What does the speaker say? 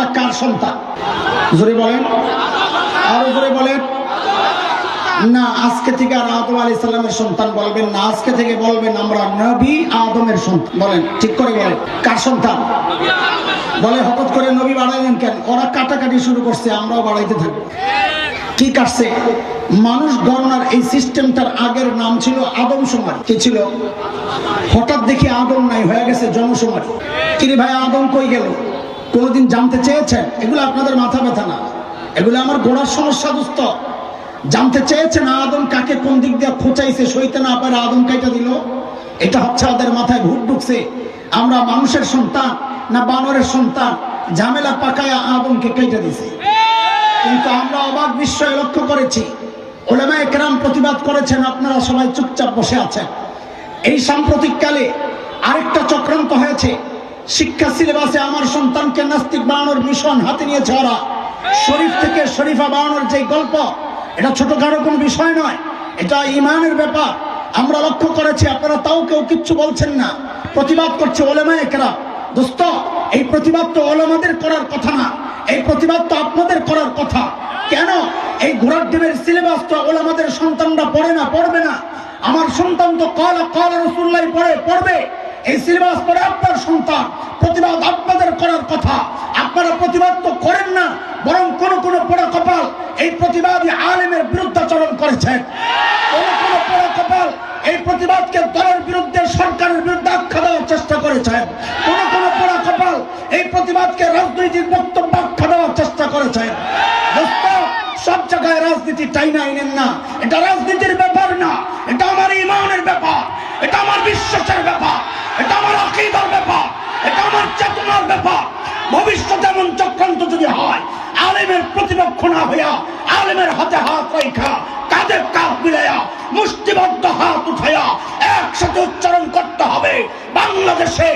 আমরা কার সন্তান? জোরে বলেন। আরও জোরে বলেন। না, আজকে থেকে আর আদম আলী সাল্লামের সন্তান বলবেন না। আজকে থেকে বলবেন আমরা নবী আদমের সন্তান। বলেন, ঠিক করে বলেন। কার সন্তান? বলে, হঠাৎ করে নবী বাড়াইলেন কেন? ওরা কাটাকাটি শুরু করছে, আমরাও বাড়াইতে থাকব কি কাটছে? মানুষ গণনার এই সিস্টেমটার আগের নাম ছিল আদম সমাজ কি ছিল? হঠাৎ দেখি আদম নাই, হয়ে গেছে জনসমাজ কিরে ভাই, আদম কই গেল? কোনোদিন জানতে চেয়েছেন? এগুলো আপনাদের মাথা ব্যথা না। এগুলো আমার গোড়ার সমস্যা দুস্থ জানতে চেয়েছেন আদম কাকে কোন দিক দিয়ে খোঁচাইছে, সইতে না পারে আদম কাইটা দিল? এটা হচ্ছে আমাদের মাথায় ভূত ঢুকছে। আমরা মানুষের সন্তান না বানরের সন্তান? ঝামেলা পাকায়া আদমকে কেটে দিছে। কিন্তু আমরা অবাক বিস্ময় লক্ষ্য করেছি। ওলামা একরাম প্রতিবাদ করেছেন, আপনারা সবাই চুপচাপ বসে আছেন। এই সাম্প্রতিককালে আরেকটা চক্রান্ত হয়েছে। শিক্ষা সিলেবাসে আমার সন্তানকে নাস্তিক বানানোর মিশন হাতে নিয়েছে ওরা। শরীফ থেকে শরীফা বানানোর যে গল্প, এটা ছোটখাটো কোনো বিষয় নয়, এটা ইমানের ব্যাপার। আমরা লক্ষ্য করেছি, আপনারা তাও কেউ কিচ্ছু বলছেন না। প্রতিবাদ করছে ওলেমা একরা দোস্ত, এই প্রতিবাদ তো ওলামাদের করার কথা না, এই প্রতিবাদ তো আপনাদের করার কথা। কেন? এই ঘোড়ার ডিমের সিলেবাস তো ওলামাদের সন্তানরা পড়ে না, পড়বে না। আমার সন্তান তো কলা কলা রসুল্লাহ পড়ে, পড়বে। এই সিলেবাস পড়ে আপনার সন্তান। প্রতিবাদ আপনাদের করার কথা। আপনারা প্রতিবাদ তো করেন না, বরং কোন কোন পোড়া কপাল এই প্রতিবাদী আলেমের বিরুদ্ধাচরণ করেছেন। কোন কোন পোড়া কপাল এই প্রতিবাদকে দলের বিরুদ্ধে, সরকারের বিরুদ্ধে আখ্যা দেওয়ার চেষ্টা করেছেন। কোন কোন পোড়া কপাল এই প্রতিবাদকে রাজনৈতিক বক্তব্য আখ্যা দেওয়ার চেষ্টা করেছেন। সব জায়গায় রাজনীতি টাইনা আইনেন না। এটা রাজনীতির ব্যাপার না এটা আমার ইমানের ব্যাপার এটা আমার বিশ্বাসের ব্যাপার এটা আমার আকিদার ব্যাপার এটা আমার চেতনার ব্যাপার। ভবিষ্যতে এমন চক্রান্ত যদি হয়, আলেমের প্রতিপক্ষ না হইয়া আলেমের হাতে হাত রেখা কাদের কাঁধ মিলাইয়া মুষ্টিবদ্ধ হাত উঠাইয়া একসাথে উচ্চারণ করতে হবে। বাংলাদেশে